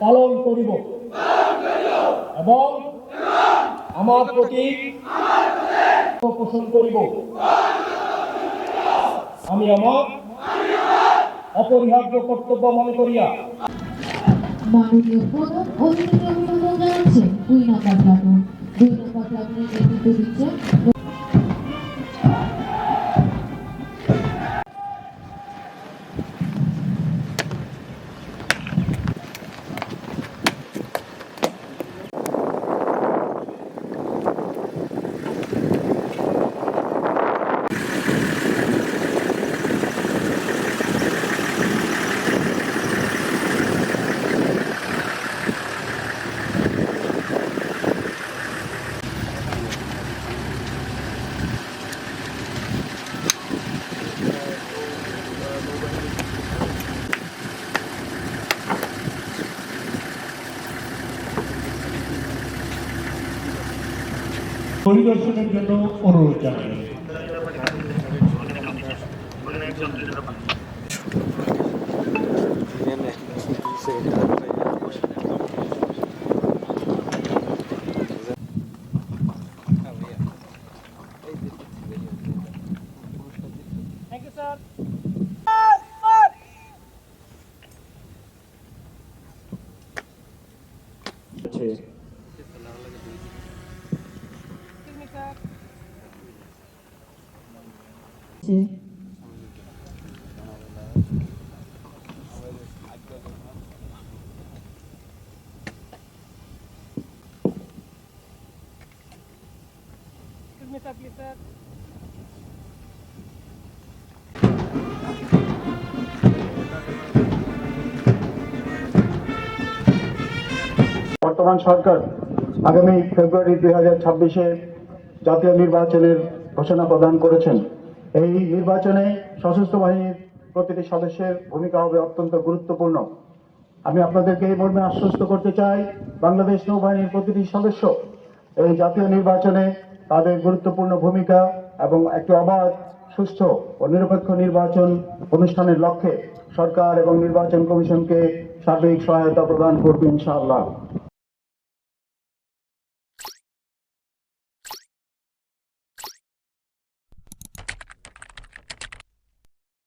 পালন করিব। এবং আমার প্রতি পোষণ করিব। আমি আমার অপরিহার্য কর্তব্য মনে করিয়া মাননীয় প্রধান জানাচ্ছে দুই নম্বর দুই নম্বর পরিদর্শনের জন্য অনুরোধ জানাই বর্তমান সরকার আগামী ফেব্রুয়ারি দুই হাজার ছাব্বিশে জাতীয় নির্বাচনের ঘোষণা প্রদান করেছেন। এই নির্বাচনে সশস্ত্র বাহিনীর প্রতিটি সদস্যের ভূমিকা হবে অত্যন্ত গুরুত্বপূর্ণ। আমি আপনাদেরকে এই মর্মে আশ্বস্ত করতে চাই, বাংলাদেশ নৌবাহিনীর প্রতিটি সদস্য এই জাতীয় নির্বাচনে তাদের গুরুত্বপূর্ণ ভূমিকা এবং একটি অবাধ সুস্থ ও নিরপেক্ষ নির্বাচন অনুষ্ঠানের লক্ষ্যে সরকার এবং নির্বাচন কমিশনকে সার্বিক সহায়তা প্রদান করবে ইনশাআল্লাহ।